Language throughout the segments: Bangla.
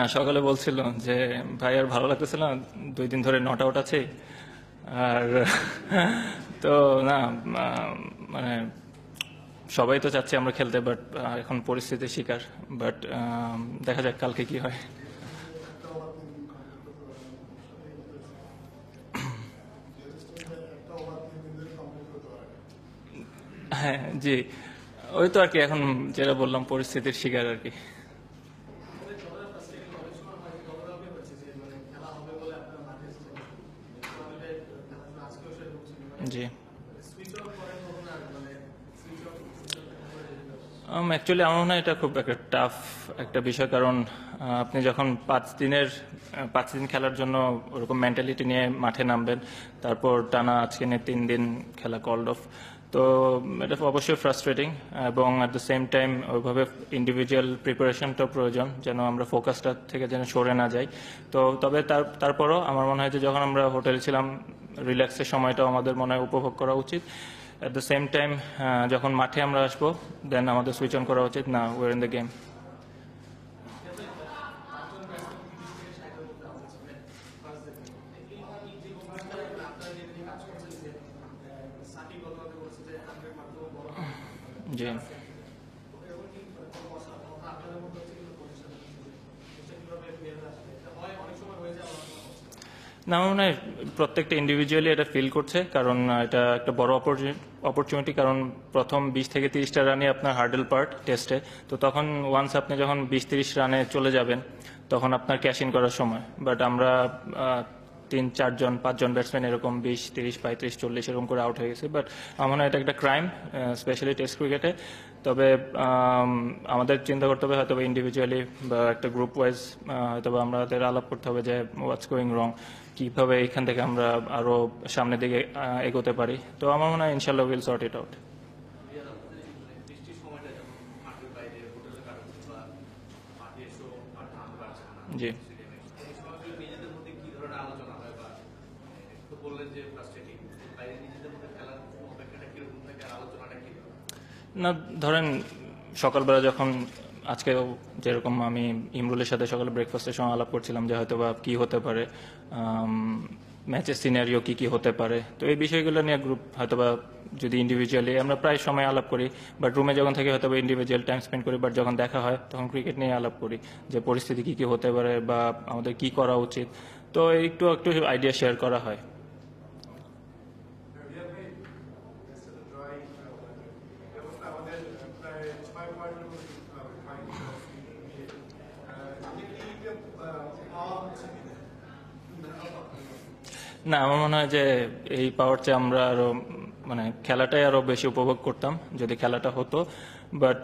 না, সকালে বলছিল যে, ভাই, আর ভালো লাগতেছিল না, দুই দিন ধরে নট আউট আছে। আর তো, না মানে সবাই তো চাচ্ছে আমরা খেলতে বাট এখন পরিস্থিতির শিকার। বাট দেখা যাক কালকে কি হয়। হ্যাঁ জি। ওই তো আর কি, এখন যেটা বললাম, পরিস্থিতির শিকার আর কি। জি। অ্যাকচুয়ালি আমার মনে হয় এটা খুব একটা টাফ একটা বিষয়, কারণ আপনি যখন পাঁচ দিনের পাঁচ দিন খেলার জন্য ওরকম মেন্টালিটি নিয়ে মাঠে নামবেন, তারপর টানা আজকে নিয়ে তিন দিন খেলা কল্ড অফ তো এটা অবশ্যই ফ্রাস্ট্রেটিং এবং অ্যাট দ্য সেম টাইম ওইভাবে ইন্ডিভিজুয়াল প্রিপারেশনটাও প্রয়োজন, যেন আমরা ফোকাসটা থেকে যেন সরে না যাই। তো তবে তার, তারপরও আমার মনে হয় যে যখন আমরা হোটেলে ছিলাম রিল্যাক্সের সময়টাও আমাদের মনে হয় উপভোগ করা উচিত। অ্যাট দ্য সেম টাইম যখন মাঠে আমরা আসব দেন আমাদের সুইচ অন করা উচিত, না ওয়ার ইন দ্য গেম জি। না মনে হয় প্রত্যেকটা ইন্ডিভিজুয়ালি এটা ফিল করছে, কারণ এটা একটা বড় অপরচুনিটি কারণ প্রথম বিশ থেকে তিরিশটা রানই আপনার হার্ডেল পার্ট টেস্টে তো তখন ওয়ান্স আপনি যখন বিশ, তিরিশ রানে চলে যাবেন, তখন আপনার ক্যাশ ইন করার সময়। বাট আমরা তিন, চারজন, পাঁচজন ব্যাটসম্যান এরকম বিশ, তিরিশ, পঁয়ত্রিশ, চল্লিশ এরকম করে আউট হয়ে গেছে। বাট আমার মনে হয় এটা একটা ক্রাইম স্পেশালি টেস্ট ক্রিকেটে তবে আমাদের চিন্তা করতে হবে হয়তো ইন্ডিভিজুয়ালি বা একটা গ্রুপ ওয়াইজ হয়তো আমাদের আলাপ করতে হবে যে হোয়াটস গোয়িং রং কীভাবে এখান থেকে আমরা আরও সামনের দিকে এগোতে পারি। তো আমার মনে হয় ইনশাল্লাহ উইল সর্ট ইট আউট বৃষ্টির সময়টা যেমন মাঠের বাইরে হোটেলে কাটাচ্ছে বা মাঠে এসেও আর ধান পারছে না জি স্টেডিয়ামে এই সময়গুলো নিজেদের মধ্যে কি ধরনের আলোচনা হয় বা মানে, তো না, ধরেন সকালবেলা যখন আজকে যেরকম আমি ইমরুলের সাথে সকালে ব্রেকফাস্টের সময় আলাপ করছিলাম যে হয়তো বা কি হতে পারে ম্যাচের সিনারিও কি কি হতে পারে, তো এই বিষয়গুলো নিয়ে গ্রুপ হয়তো বা যদি ইন্ডিভিজুয়ালি আমরা প্রায় সময় আলাপ করি বাট রুমে যখন থাকি হয়তো বা ইন্ডিভিজুয়াল টাইম স্পেন্ড করি বাট যখন দেখা হয়, তখন ক্রিকেট নিয়ে আলাপ করি, যে পরিস্থিতি কি কি হতে পারে বা আমাদের কি করা উচিত, তো একটু একটু আইডিয়া শেয়ার করা হয়। না, আমার মনে হয় যে এই পাওয়ার চেয়ে আমরা আরও মানে খেলাটাই আরও বেশি উপভোগ করতাম, যদি খেলাটা হতো। বাট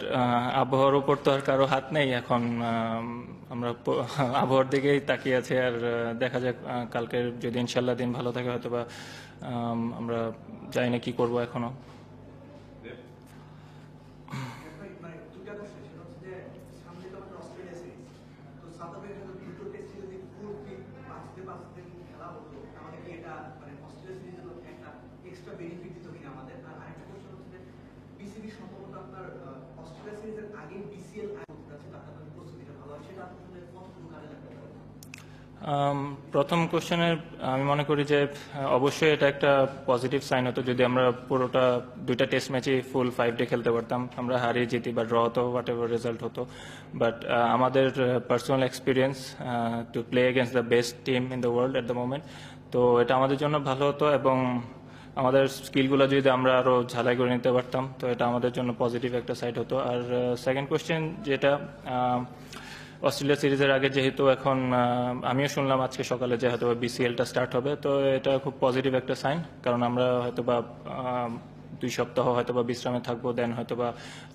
আবহাওয়ার উপর তো আর কারও হাত নেই এখন আমরা আবহাওয়ার দিকেই তাকিয়ে আছি। আর দেখা যাক কালকের যদি ইনশাল্লাহ দিন ভালো থাকে হয়তো বা আমরা জানি না কি করব এখনও মানে দুটা কোশ্চেন সেটা হচ্ছে যে সামনে তো আমাদের অস্ট্রেলিয়া সিরিজ তো সাউথ আফ্রিকা দুটো টেস্ট যদি ফুল ফিট পাঁচতে পাঁচতে খেলা হতো তাহলে কি এটা মানে অস্ট্রেলিয়া সিরিজের মধ্যে একটা এক্সট্রা বেনিফিট দিত কিনা আমাদের। আর আরেকটা হচ্ছে বিসিবি সম্ভবত আপনার অস্ট্রেলিয়া সিরিজের আগে বিসিএল করতে আপনাদের প্রস্তুতিটা ভালো হয়? সেটা আপনাদের কতটুকু কাজে প্রথম কোশ্চেনের আমি মনে করি যে অবশ্যই এটা একটা পজিটিভ সাইন হতো যদি আমরা পুরোটা দুইটা টেস্ট ম্যাচই ফুল ফাইভ ডে খেলতে পারতাম। আমরা হারিয়ে জিতি বা ড্র হতো হোয়াট এভার রেজাল্ট হতো বাট আমাদের personal experience to play against the best team in the world at the moment তো এটা আমাদের জন্য ভালো হতো এবং আমাদের স্কিলগুলো যদি আমরা আরও ঝালাই করে নিতে পারতাম, তো এটা আমাদের জন্য পজিটিভ একটা সাইড হতো। আর সেকেন্ড কোশ্চেন যেটা অস্ট্রেলিয়া সিরিজের আগে যেহেতু এখন আমিও শুনলাম আজকে সকালে যে হয়তো বিসিএলটা স্টার্ট হবে, তো এটা খুব পজিটিভ একটা সাইন কারণ আমরা হয়তো বা দুই সপ্তাহ হয়তো বা বিশ্রামে থাকব দেন হয়তো বা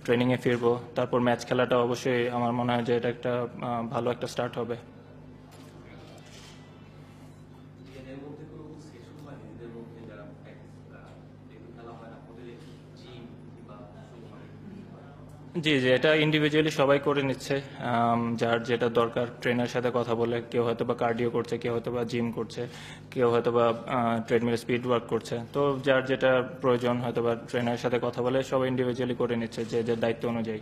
ট্রেনিংয়ে ফিরবো। তারপর ম্যাচ খেলাটা অবশ্যই আমার মনে হয় যে এটা একটা ভালো একটা স্টার্ট হবে এদের মধ্যে কোনো সেশন বা নিজেদের মধ্যে যারা প্র্যাকটিস যেগুলো খেলা হয় না হোটেলে জিম বা জি জি, এটা ইন্ডিভিজুয়ালি সবাই করে নিচ্ছে। যার যেটা দরকার ট্রেনার সাথে কথা বলে, কেউ হয়তো বা কার্ডিও করছে, কেউ হয়তো বা জিম করছে, কেউ হয়তো বা ট্রেডমিল স্পিড ওয়ার্ক করছে। তো যার যেটা প্রয়োজন, হয়তো বা ট্রেনারের সাথে কথা বলে, সবাই ইন্ডিভিজুয়ালি করে নিচ্ছে, যে যে দায়িত্ব অনুযায়ী।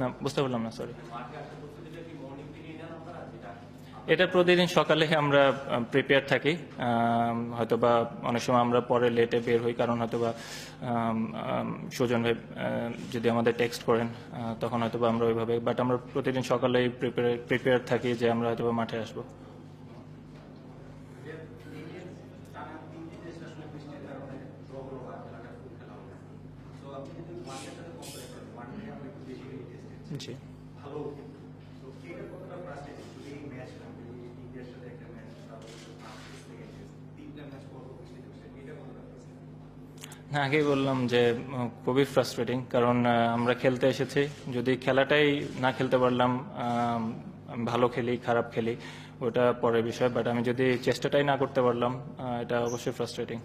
না, বুঝতে পারলাম না সরি মাঠে আসার প্রস্তুতিটা কি মর্নিং থেকেই নেন আপনারা যেটা এটা প্রতিদিন সকালে আমরা প্রিপেয়ার থাকি। হয়তোবা অনেক সময় আমরা পরে লেটে বের হই কারণ হয়তোবা সুজন ভাই যদি আমাদের টেক্সট করেন তখন হয়তোবা আমরা ওইভাবে বাট আমরা প্রতিদিন সকালেই প্রিপেয়ার প্রিপেয়ার থাকি যে আমরা হয়তোবা মাঠে আসব। টানা না আগেই বললাম যে খুবই ফ্রাস্ট্রেটিং কারণ আমরা খেলতে এসেছি। যদি খেলাটাই না খেলতে পারলাম ভালো খেলি, খারাপ খেলি, ওটা পরের বিষয় বাট আমি যদি চেষ্টাটাই না করতে পারলাম এটা অবশ্যই ফ্রাস্ট্রেটিং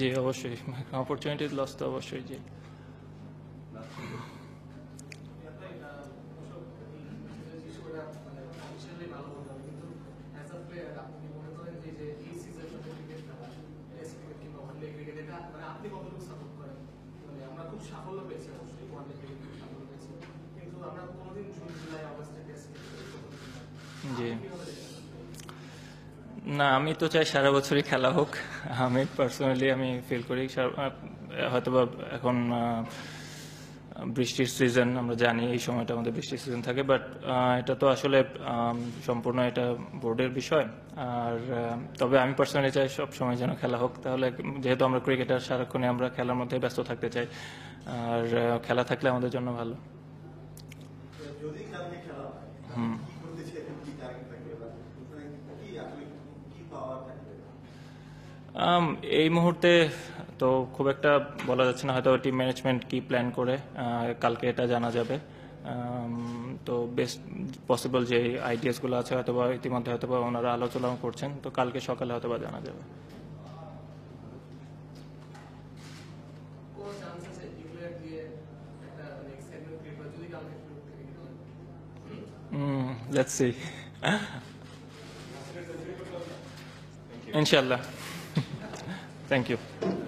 জি অবশ্যই। অপরচুনিটি লস তো অবশ্যই জি। সাফল্য পেয়েছি অবশ্যই ওয়ানডে ক্রিকেট খুব সাফল্য পেয়েছি কিন্তু আমরা কোনোদিন জুন জুলাই আগস্টে টেস্ট জি না আমি তো চাই সারা বছরই খেলা হোক। আমি পার্সোনালি আমি ফিল করি হয়তোবা এখন বৃষ্টির সিজন আমরা জানি এই সময়টা আমাদের বৃষ্টির সিজন থাকে বাট এটা তো আসলে সম্পূর্ণ এটা বোর্ডের বিষয়। আর তবে আমি পার্সোনালি চাই সব সময় যেন খেলা হোক। তাহলে যেহেতু আমরা ক্রিকেটার সারাক্ষণে আমরা খেলার মধ্যে ব্যস্ত থাকতে চাই। আর খেলা থাকলে আমাদের জন্য ভালো। হুম কি করতে চাইবেন কি টার্গেট থাকবে বা ওখানে কি আসলে কি পাওয়ার থাকবে আম, এই মুহূর্তে তো খুব একটা বলা যাচ্ছে না হয়তো টিম ম্যানেজমেন্ট কি প্ল্যান করে কালকে এটা জানা যাবে। তো বেস্ট পসিবল যে আইডিয়াসগুলো আছে হয়তোবা ইতিমধ্যে হয়তোবা ওনারা আলোচনাও করছেন তো কালকে সকালে হয়তোবা জানা যাবে। আছে ডিক্লেয়ার দিয়ে